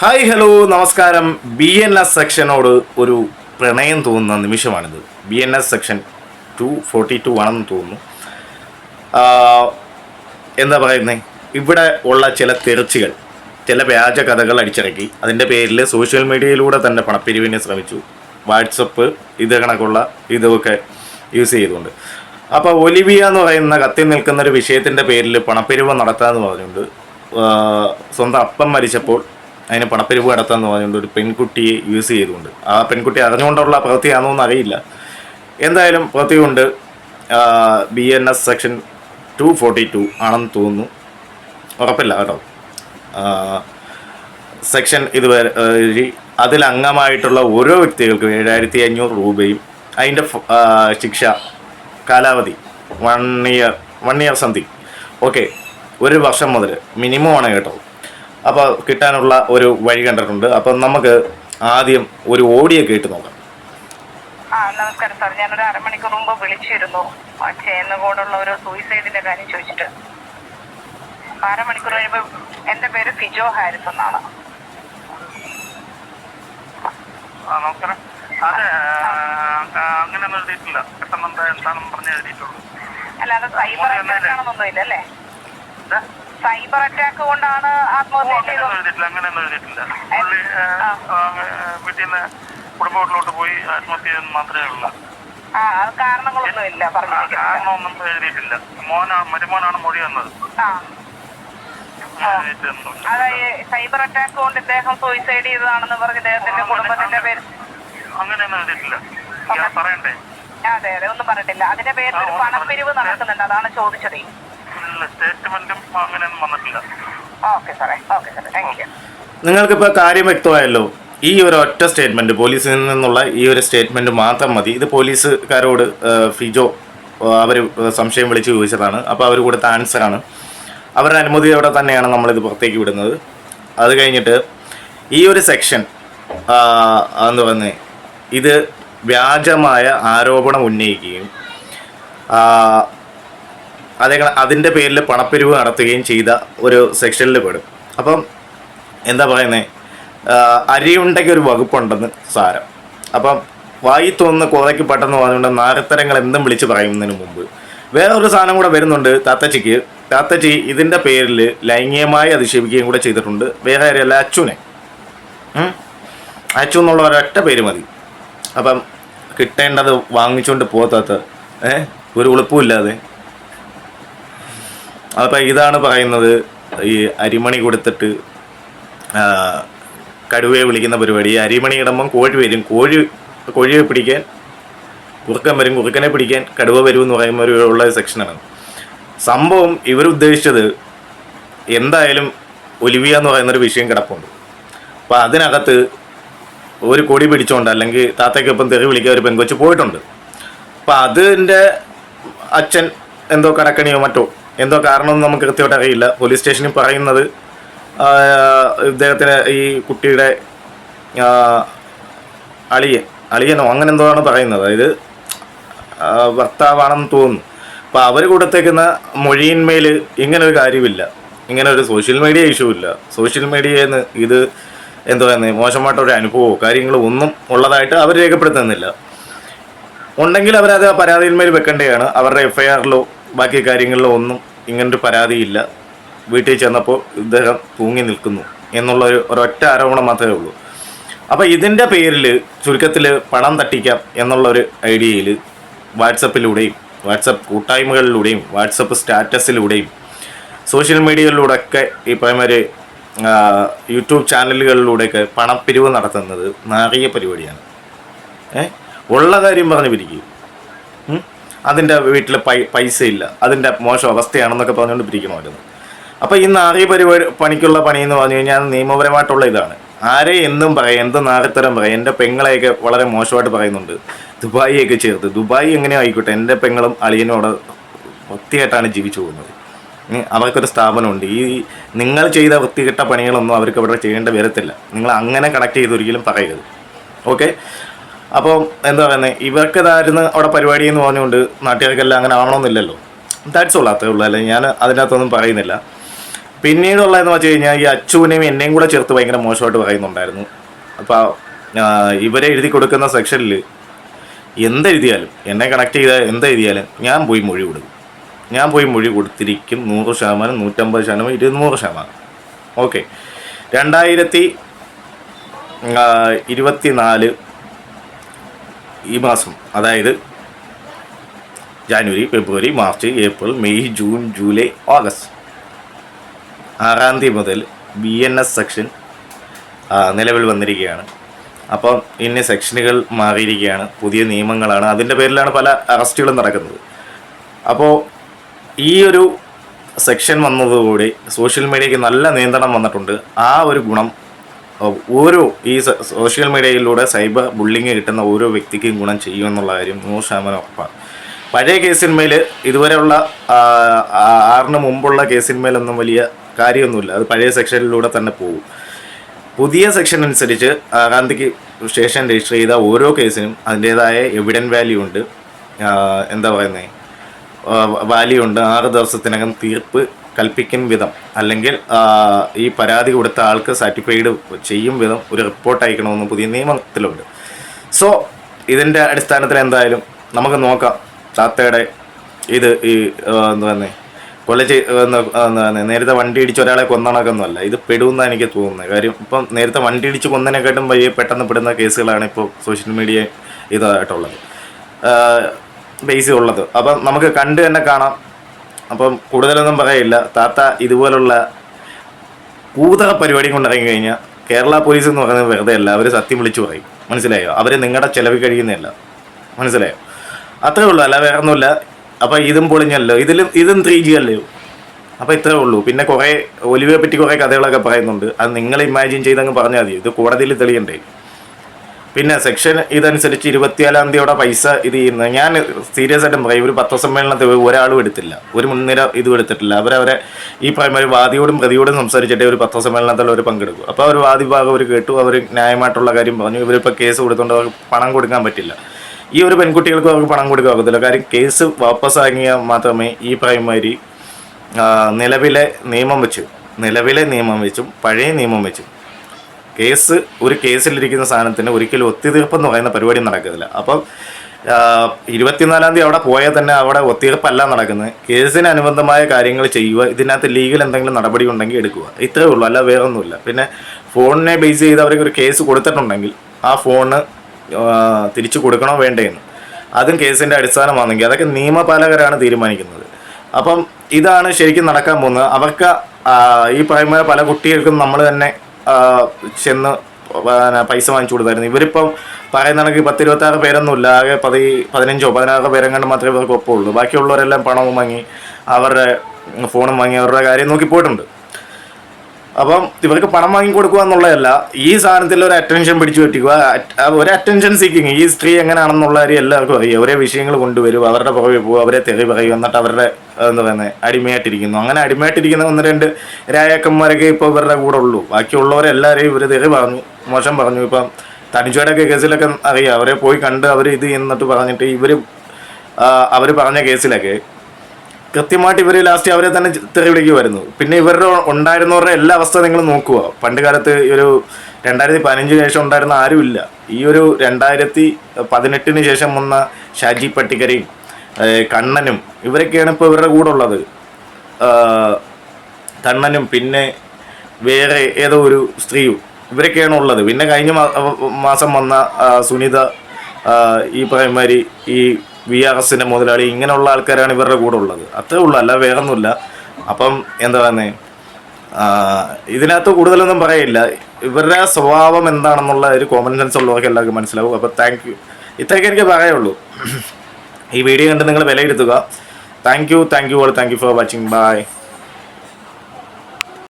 Hi hello നമസ്കാരം. B N S സെക്ഷനോട് ഒരു പ്രണയം തോന്നുന്ന നിമിഷമാണിത്. B N S section two forty two ആണെന്ന് തോന്നുന്നു. എന്താ പറയുന്നത് ഇവിടെ ഉള്ള ചില തെറിച്ചുകൾ ചില വ്യാജ കഥകൾ അടിച്ചിറക്കി അതിന്റെ പേരിൽ സോഷ്യൽ മീഡിയയിലൂടെ തന്നെ പണപ്പിരിവിനെ ശ്രമിച്ചു. വാട്സപ്പ് ഇത് കണക്കുള്ള ഇതൊക്കെ യൂസ് ചെയ്തുകൊണ്ട്. അപ്പോൾ ഒലിവിയ എന്ന് പറയുന്ന കത്തി നിൽക്കുന്ന ഒരു വിഷയത്തിന്റെ പേരിൽ പണപ്പിരിവ് നടത്താമെന്ന് പറഞ്ഞുകൊണ്ട് സ്വന്തം അപ്പം മരിച്ചപ്പോൾ അതിന് പണപ്പിരിവ് നടത്താമെന്ന് പറഞ്ഞുകൊണ്ട് ഒരു പെൺകുട്ടിയെ യൂസ് ചെയ്തുകൊണ്ട്. ആ പെൺകുട്ടി അറിഞ്ഞുകൊണ്ടുള്ള പ്രവൃത്തിയാണോ എന്ന് അറിയില്ല എന്തായാലും പ്രവൃത്തി കൊണ്ട് B N S section two forty two ആണെന്ന് തോന്നുന്നു. ഉറപ്പില്ല കേട്ടോ. സെക്ഷൻ ഇതുവരെ അതിൽ അംഗമായിട്ടുള്ള ഓരോ വ്യക്തികൾക്കും ഏഴായിരത്തി അഞ്ഞൂറ് രൂപയും അതിന്റെ ശിക്ഷ കാലാവധി one year one year something okay ഒരു വർഷം മുതൽ മിനിമം ആണ് കേട്ടോ. അപ്പോൾ കിട്ടാനുള്ള ഒരു വഴി കണ്ടിട്ടുണ്ട്. അപ്പം നമുക്ക് ആദ്യം ഒരു ഓഡിയോ കേട്ട് നോക്കാം. ആ നമസ്കാരം സാർ. ഞാനൊരു അരമണിക്കൂർ മുമ്പ് വിളിച്ചിരുന്നു. ആ ചേന്നകോടുള്ള ഒരു സൂയിസൈഡിന്റെ കാര്യം ചോദിച്ചിട്ട്. അരമണിക്കൂർ കഴിയുമ്പോൾ എന്റെ പേര് ഫിജോ ഹാരിസ് എന്നാണ്. ആ നമസ്കാരം. അതെ അങ്ങനെയൊന്നും എഴുതിയിട്ടില്ല. പെട്ടെന്ന് എന്താ എന്താണെന്ന് പറഞ്ഞ് എഴുതിയിട്ടുള്ളൂ. അല്ലാതെ സൈബർ അറ്റാക്ക് ആണെന്നൊന്നും ഇല്ല അല്ലേ ഇത് സൈബർ അറ്റാക്ക് കൊണ്ടാണ് ആത്മഹത്യ ചെയ്തത് അങ്ങനെയൊന്നും എഴുതിയിട്ടില്ല. പുള്ളി വീട്ടിൽ നിന്ന് കുടുംബ പോയി ആത്മഹത്യ മാത്രമേ ഉള്ളൂ. കാരണങ്ങളൊന്നും ഇല്ല കാരണമൊന്നും എഴുതിയിട്ടില്ല. മോനാണ് മരുമോനാണ് മൊഴി വന്നത്. അത് സൈബർ അറ്റാക്ക് കൊണ്ട് ഇദ്ദേഹം സൂയിസൈഡ് ചെയ്തതാണെന്ന് പറഞ്ഞ് ഇദ്ദേഹത്തിന്റെ കുടുംബത്തിന്റെ പേര് അങ്ങനെയൊന്നും എഴുതിയിട്ടില്ല. പറയണ്ടേ? അതെ അതെ ഒന്നും പറഞ്ഞിട്ടില്ല. അതിന്റെ പേരിൽ ഒരു പണപ്പിരിവ് നടക്കുന്നുണ്ട് അതാണ് ചോദിച്ചത്. സ്റ്റേറ്റ്മെന്റും അങ്ങനെയൊന്നും വന്നിട്ടില്ല. ഓക്കെ സാറേ ഓക്കെ സാറേ താങ്ക് യു നിങ്ങൾക്കിപ്പോൾ കാര്യം വ്യക്തമായല്ലോ ഈ ഒരു ഒറ്റ സ്റ്റേറ്റ്മെന്റ് പോലീസിൽ നിന്നുള്ള ഈ ഒരു സ്റ്റേറ്റ്മെന്റ് മാത്രം മതി. ഇത് പോലീസുകാരോട് ഫിജോ അവർ സംശയം വിളിച്ച് ചോദിച്ചതാണ്. അപ്പോൾ അവർ കൊടുത്ത ആൻസറാണ് അവരുടെ അനുമതിയോടെ തന്നെയാണ് നമ്മളിത് പുറത്തേക്ക് വിടുന്നത്. അത് കഴിഞ്ഞിട്ട് ഈ ഒരു സെക്ഷൻ എന്ന് പറഞ്ഞ ഇത് വ്യാജമായ ആരോപണം ഉന്നയിക്കുകയും അതേ അതിന്റെ പേരിൽ പണപ്പിരിവ് നടത്തുകയും ചെയ്ത ഒരു സെക്ഷനിൽ പെടും. അപ്പം എന്താ പറയുന്നത് അരിയുണ്ടെങ്കിൽ ഒരു വകുപ്പുണ്ടെന്ന് സാരം. അപ്പം വായി തോന്നുന്ന കോതയ്ക്ക് പെട്ടെന്ന് പറഞ്ഞുകൊണ്ട് നാരത്തരങ്ങൾ എന്തും വിളിച്ച് പറയുന്നതിന് മുമ്പ് വേറെ ഒരു സാധനം കൂടെ വരുന്നുണ്ട് താത്തച്ചിക്ക്. താത്തച്ചി ഇതിന്റെ പേരിൽ ലൈംഗികമായി അധിക്ഷേപിക്കുകയും കൂടെ ചെയ്തിട്ടുണ്ട്. വേറെ ആരെയല്ല അച്ചുനെ? അച്ചു എന്നുള്ള ഒരൊറ്റ പേര് മതി. അപ്പം കിട്ടേണ്ടത് വാങ്ങിച്ചുകൊണ്ട് പോകാത്ത ഏഹ് ഒരു ഉളുപ്പുമില്ലാതെ അപ്പം ഇതാണ് പറയുന്നത്. ഈ അരിമണി കൊടുത്തിട്ട് കടുവയെ വിളിക്കുന്ന പരിപാടി. ഈ അരിമണി ഇടുമ്പം കോഴി വരും. കോഴി കോഴിയെ പിടിക്കാൻ കുറുക്കൻ വരും. കുറുക്കനെ പിടിക്കാൻ കടുവ വരും എന്ന് പറയുമ്പോൾ ഉള്ള സെക്ഷനാണ്. സംഭവം ഇവരുദ്ദേശിച്ചത് എന്തായാലും ഒലിവിയ എന്ന് പറയുന്നൊരു വിഷയം കിടപ്പുണ്ട്. അപ്പോൾ അതിനകത്ത് ഒരു കൊടി പിടിച്ചുകൊണ്ട് അല്ലെങ്കിൽ താത്തയ്ക്കൊപ്പം തെറി വിളിക്കാൻ ഒരു പെങ്കൊച്ച് പോയിട്ടുണ്ട്. അപ്പം അതിന്റെ അച്ഛൻ എന്തോ കടക്കണിയോ മറ്റോ എന്തോ കാരണമൊന്നും നമുക്ക് കൃത്യമായിട്ട് അറിയില്ല. പോലീസ് സ്റ്റേഷനിൽ പറയുന്നത് ഇദ്ദേഹത്തിന് ഈ കുട്ടിയുടെ അളിയൻ അളിയനോ അങ്ങനെ എന്തോ ആണ് പറയുന്നത്. അതായത് ഭർത്താവാണെന്ന് തോന്നുന്നു. അപ്പോൾ അവർ കൊടുത്തേക്കുന്ന മൊഴിയിന്മേൽ ഇങ്ങനെ ഒരു കാര്യമില്ല. ഇങ്ങനെ ഒരു സോഷ്യൽ മീഡിയ ഇഷ്യൂ ഇല്ല. സോഷ്യൽ മീഡിയയിൽ നിന്ന് ഇത് എന്തോ പറയുന്നത് മോശമായിട്ടൊരു അനുഭവമോ കാര്യങ്ങളോ ഒന്നും ഉള്ളതായിട്ട് അവർ രേഖപ്പെടുത്തുന്നില്ല. ഉണ്ടെങ്കിൽ അവരത് പരാതിയിന്മേൽ വെക്കേണ്ടതാണ് അവരുടെ എഫ് ഐ ആറിലോ ബാക്കി കാര്യങ്ങളിലൊന്നും ഇങ്ങനൊരു പരാതിയില്ല. വീട്ടിൽ ചെന്നപ്പോൾ ഇദ്ദേഹം തൂങ്ങി നിൽക്കുന്നു എന്നുള്ള ഒരു ഒരൊറ്റ ആരോപണം മാത്രമേ ഉള്ളൂ. അപ്പോൾ ഇതിന്റെ പേരിൽ ചുരുക്കത്തിൽ പണം തട്ടിക്കാം എന്നുള്ള ഒരു ഐഡിയയിൽ വാട്സപ്പിലൂടെയും വാട്സപ്പ് കൂട്ടായ്മകളിലൂടെയും വാട്സപ്പ് സ്റ്റാറ്റസിലൂടെയും സോഷ്യൽ മീഡിയയിലൂടെയൊക്കെ പറയുന്നൊരു യൂട്യൂബ് ചാനലുകളിലൂടെയൊക്കെ പണപ്പിരിവ് നടത്തുന്നത് നാറിയ പരിപാടിയാണ്. ഏ? ഉള്ള കാര്യം പറഞ്ഞു പിരിക്കും? അതിന്റെ വീട്ടിൽ പൈ പൈസ ഇല്ല അതിന്റെ മോശം അവസ്ഥയാണെന്നൊക്കെ പറഞ്ഞുകൊണ്ട് പിരിക്കണമായിരുന്നു അപ്പോൾ ഈ നാറി പരിപാടി പണിക്കുള്ള പണി എന്ന് പറഞ്ഞു കഴിഞ്ഞാൽ നിയമപരമായിട്ടുള്ള ഇതാണ്. ആരെ എന്നും പറയാം എന്ത് നാരത്തരം പറയാം. എന്റെ പെങ്ങളെയൊക്കെ വളരെ മോശമായിട്ട് പറയുന്നുണ്ട്. ദുബായിയൊക്കെ ചേർത്ത്. ദുബായി എങ്ങനെ ആയിക്കോട്ടെ എന്റെ പെങ്ങളും അളിയനും അവിടെ വൃത്തിയായിട്ടാണ് ജീവിച്ചു പോകുന്നത്. അവർക്കൊരു സ്ഥാപനമുണ്ട്. ഈ നിങ്ങൾ ചെയ്ത വൃത്തികെട്ട പണികളൊന്നും അവർക്ക് ഇവിടെ ചെയ്യേണ്ട വരത്തില്ല. നിങ്ങൾ അങ്ങനെ കണക്ട് ചെയ്തൊരിക്കലും പറയരുത്. ഓക്കെ? അപ്പോൾ എന്താ പറയുന്നത് ഇവർക്ക് ഇതായിരുന്നു അവിടെ പരിപാടി എന്ന് പറഞ്ഞുകൊണ്ട് നാട്ടുകാർക്കെല്ലാം അങ്ങനെ ആവണമെന്നില്ലല്ലോ. ദാറ്റ്സ് ഉള്ളൂ അത്രേ ഉള്ളൂ. അല്ലെ ഞാൻ അതിനകത്തൊന്നും പറയുന്നില്ല. പിന്നീടുള്ളതെന്ന് വെച്ച് കഴിഞ്ഞാൽ ഈ അച്ചുവിനെയും എന്നെയും കൂടെ ചേർത്ത് ഭയങ്കര മോശമായിട്ട് പറയുന്നുണ്ടായിരുന്നു. അപ്പോൾ ഇവരെ എഴുതി കൊടുക്കുന്ന സെക്ഷനിൽ എന്തെഴുതിയാലും എന്നെ കണക്ട് ചെയ്ത എന്തെഴുതിയാലും ഞാൻ പോയി മൊഴി കൊടുക്കും. ഞാൻ പോയി മൊഴി കൊടുത്തിരിക്കും നൂറ് ശതമാനം നൂറ്റമ്പത് ശതമാനം ഇരുന്നൂറ് ശതമാനം. ഓക്കെ രണ്ടായിരത്തി ഇരുപത്തിനാല് ഈ മാസം അതായത് January February March April May June July August. ആറാം തീയതി മുതൽ ബി എൻ എസ് സെക്ഷൻ നിലവിൽ വന്നിരിക്കുകയാണ്. അപ്പം ഇന്ന സെക്ഷനുകൾ മാറിയിരിക്കുകയാണ്. പുതിയ നിയമങ്ങളാണ്. അതിന്റെ പേരിലാണ് പല അറസ്റ്റുകളും നടക്കുന്നത്. അപ്പോൾ ഈ ഒരു സെക്ഷൻ വന്നതോടെ സോഷ്യൽ മീഡിയയ്ക്ക് നല്ല നിയന്ത്രണം വന്നിട്ടുണ്ട്. ആ ഒരു ഗുണം ഓരോ ഈ സോഷ്യൽ മീഡിയയിലൂടെ സൈബർ ബുള്ളിങ് കിട്ടുന്ന ഓരോ വ്യക്തിക്കും ഗുണം ചെയ്യുമെന്നുള്ള കാര്യം നൂറ് ശതമാനം ഉറപ്പാണ്. പഴയ കേസിന്മേൽ ഇതുവരെയുള്ള ആറിന് മുമ്പുള്ള കേസിന്മേലൊന്നും വലിയ കാര്യമൊന്നുമില്ല. അത് പഴയ സെക്ഷനിലൂടെ തന്നെ പോകും. പുതിയ സെക്ഷൻ അനുസരിച്ച് ഗാന്ധിക്ക് സ്റ്റേഷൻ രജിസ്റ്റർ ചെയ്ത ഓരോ കേസിനും അതിന്റേതായ എവിഡൻ വാല്യൂ ഉണ്ട്. എന്താ പറയുന്നത് വാല്യൂ ഉണ്ട്. ആറ് ദിവസത്തിനകം തീർപ്പ് കൽപ്പിക്കും വിധം. അല്ലെങ്കിൽ ഈ പരാതി കൊടുത്ത ആൾക്ക് സർട്ടിഫൈഡ് ചെയ്യും വിധം ഒരു റിപ്പോർട്ട് അയക്കണമെന്ന് പുതിയ നിയമത്തിലുണ്ട്. സോ ഇതിന്റെ അടിസ്ഥാനത്തിൽ എന്തായാലും നമുക്ക് നോക്കാം. താത്തയുടെ ഇത് ഈ എന്താ പറയുന്നത് കൊല ചെയ് എന്താ എന്താ നേരത്തെ വണ്ടി ഇടിച്ച് ഒരാളെ കൊന്നണക്കൊന്നുമല്ല ഇത് പെടുമെന്നാണ് എനിക്ക് തോന്നുന്നത്. കാര്യം ഇപ്പം നേരത്തെ വണ്ടി ഇടിച്ച് കൊന്നതിനെക്കാട്ടും വലിയ പെട്ടെന്ന് പെടുന്ന കേസുകളാണ് ഇപ്പോൾ സോഷ്യൽ മീഡിയ ഇതായിട്ടുള്ളത്. ബേസ് ഉള്ളത് അപ്പം നമുക്ക് കണ്ട് തന്നെ കാണാം. അപ്പം കൂടുതലൊന്നും പറയില്ല. താത്ത ഇതുപോലുള്ള കൂതറ പരിപാടി കൊണ്ടിറങ്ങി കഴിഞ്ഞാൽ കേരള പോലീസ് എന്ന് പറയുന്നത് വെറുതെ അല്ല അവർ സത്യം വിളിച്ചു പറയും. മനസ്സിലായോ? അവർ നിങ്ങളുടെ ചിലവ് കഴിയുന്നില്ല മനസ്സിലായോ? അത്രേ ഉള്ളൂ. അല്ല വേറെ ഒന്നുമില്ല അപ്പം ഇതും പൊളിഞ്ഞല്ലോ. ഇതിലും ഇതും ത്രീ ജി അല്ലയോ? അപ്പം ഇത്രേ ഉള്ളൂ. പിന്നെ കുറേ ഒലിവയെ പറ്റി കുറേ കഥകളൊക്കെ പറയുന്നുണ്ട്. അത് നിങ്ങൾ ഇമാജിൻ ചെയ്തങ്ങ് പറഞ്ഞാൽ മതി. ഇത് കോടതിയിൽ തെളിയണ്ടേ? പിന്നെ സെക്ഷൻ ഇതനുസരിച്ച് ഇരുപത്തിയേഴാം തീയതിയോടെ പൈസ ഇത് ചെയ്യുന്നത്. ഞാൻ സീരിയസ് ആയിട്ടും പറയും. ഒരു പത്രസമ്മേളനത്തിൽ ഒരാളും എടുത്തില്ല. ഒരു മുൻനിര ഇതും എടുത്തിട്ടില്ല. അവരവരെ ഈ പ്രൈമറി വാദിയോടും പ്രതിയോടും സംസാരിച്ചിട്ട് ഒരു പത്രസമ്മേളനത്തിൽ അവർ പങ്കെടുക്കും. അപ്പോൾ അവർ വാദി ഭാഗം അവർ കേട്ടു. അവർ ന്യായമായിട്ടുള്ള കാര്യം പറഞ്ഞു. ഇവരിപ്പോൾ കേസ് കൊടുത്തുകൊണ്ട് അവർക്ക് പണം കൊടുക്കാൻ പറ്റില്ല. ഈ ഒരു പെൺകുട്ടികൾക്ക് അവർക്ക് പണം കൊടുക്കാൻ പറ്റില്ല കാര്യം കേസ് വാപ്പസ് വാങ്ങിയാൽ മാത്രമേ ഈ പ്രൈമറി നിലവിലെ നിയമം വെച്ചു. നിലവിലെ നിയമം വെച്ചും പഴയ നിയമം വെച്ചും. കേസ് ഒരു കേസിലിരിക്കുന്ന സാധനത്തിന് ഒരിക്കലും ഒത്തുതീർപ്പെന്ന് പറയുന്ന പരിപാടി നടക്കത്തില്ല. അപ്പം ഇരുപത്തിനാലാം തീയതി അവിടെ പോയാൽ തന്നെ അവിടെ ഒത്തുതീർപ്പല്ല നടക്കുന്നത്. കേസിന് അനുബന്ധമായ കാര്യങ്ങൾ ചെയ്യുക ഇതിനകത്ത് ലീഗൽ എന്തെങ്കിലും നടപടി ഉണ്ടെങ്കിൽ എടുക്കുക. ഇത്രയേ ഉള്ളൂ അല്ല വേറെ ഒന്നുമില്ല. പിന്നെ ഫോണിനെ ബേസ് ചെയ്ത് അവർക്ക് ഒരു കേസ് കൊടുത്തിട്ടുണ്ടെങ്കിൽ ആ ഫോണ് തിരിച്ചു കൊടുക്കണോ വേണ്ടേന്ന് അതും കേസിന്റെ അടിസ്ഥാനമാണെങ്കിൽ അതൊക്കെ നിയമപാലകരാണ് തീരുമാനിക്കുന്നത്. അപ്പം ഇതാണ് ശരിക്കും നടക്കാൻ പോകുന്നത്. അവർക്ക് ഈ പറയുമ്പോൾ പല കുട്ടികൾക്കും നമ്മൾ തന്നെ ചെന്ന് പൈസ വാങ്ങിച്ചു കൊടുത്തായിരുന്നു. ഇവരിപ്പം പറയുന്ന കണക്ക് പത്ത് ഇരുപത്താറ് പേരൊന്നുമില്ല. ആകെ പതി പതിനഞ്ചോ പതിനാറോ പേരെങ്ങാണ്ട് മാത്രമേ ഇവർക്ക് ഒപ്പമുള്ളൂ. ബാക്കിയുള്ളവരെല്ലാം പണവും വാങ്ങി അവരുടെ ഫോണും വാങ്ങി അവരുടെ കാര്യം നോക്കി പോയിട്ടുണ്ട്. അപ്പം ഇവർക്ക് പണം വാങ്ങി കൊടുക്കുക എന്നുള്ളതല്ല ഈ സാധനത്തിൽ ഒരു അറ്റൻഷൻ പിടിച്ചു പറ്റിക്കുക. ഒരു അറ്റൻഷൻ സീക്കിങ് ഈ സ്ത്രീ എങ്ങനെയാണെന്നുള്ള കാര്യം എല്ലാവർക്കും അറിയാം. ഒരേ വിഷയങ്ങൾ കൊണ്ടുവരും അവരുടെ പുറകെ പോകും അവരെ തെറി പറയും എന്നിട്ട് അവരുടെ എന്താ പറയുന്നത് അടിമയായിട്ടിരിക്കുന്നു. അങ്ങനെ അടിമയായിട്ടിരിക്കുന്ന ഒന്ന് രണ്ട് രായക്കന്മാരൊക്കെ ഇപ്പോൾ ഇവരുടെ കൂടെ ഉള്ളൂ. ബാക്കിയുള്ളവരെല്ലാവരെയും ഇവർ തെറി പറഞ്ഞു മോശം പറഞ്ഞു. ഇപ്പം തനിച്ചുവടൊക്കെ കേസിലൊക്കെ അറിയാം. അവരെ പോയി കണ്ട് അവർ ഇത് എന്നിട്ട് പറഞ്ഞിട്ട് ഇവർ അവർ പറഞ്ഞ കേസിലൊക്കെ കൃത്യമായിട്ട് ഇവർ ലാസ്റ്റ് അവരെ തന്നെ തെറി വിളിക്കുമായിരുന്നു പിന്നെ ഇവരുടെ ഉണ്ടായിരുന്നവരുടെ എല്ലാ അവസ്ഥ നിങ്ങൾ നോക്കുക. പണ്ട് കാലത്ത് ഈ ഒരു രണ്ടായിരത്തി പതിനഞ്ചിന് ശേഷം ഉണ്ടായിരുന്ന ആരുമില്ല ഈ ഒരു രണ്ടായിരത്തി പതിനെട്ടിന് ശേഷം വന്ന ഷാജി പട്ടിക്കരയും കണ്ണനും ഇവരൊക്കെയാണ് ഇപ്പോൾ ഇവരുടെ കൂടെ ഉള്ളത്. കണ്ണനും പിന്നെ വേറെ ഏതോ ഒരു സ്ത്രീയും ഇവരൊക്കെയാണ് ഉള്ളത്. പിന്നെ കഴിഞ്ഞ മാസം വന്ന സുനിത ഈ പറയുമാതിരി ഈ വി ആർ എസിന്റെ മുതലാളി ഇങ്ങനെയുള്ള ആൾക്കാരാണ് ഇവരുടെ കൂടെ ഉള്ളത്. അത്രേ ഉള്ളൂ അല്ല വേറെ ഒന്നുമില്ല അപ്പം എന്താ പറയുന്നത് ഇതിനകത്ത് കൂടുതലൊന്നും പറയില്ല. ഇവരുടെ സ്വഭാവം എന്താണെന്നുള്ള ഒരു കോമൺ സെൻസ് ഉള്ളവർക്ക് എല്ലാവർക്കും മനസ്സിലാവും. അപ്പോൾ താങ്ക് യു ഇത്രയൊക്കെ എനിക്ക് പറയുള്ളൂ ഈ വീഡിയോ കണ്ട് നിങ്ങൾ വിലയിരുത്തുക. Thank you thank you all thank you for watching bye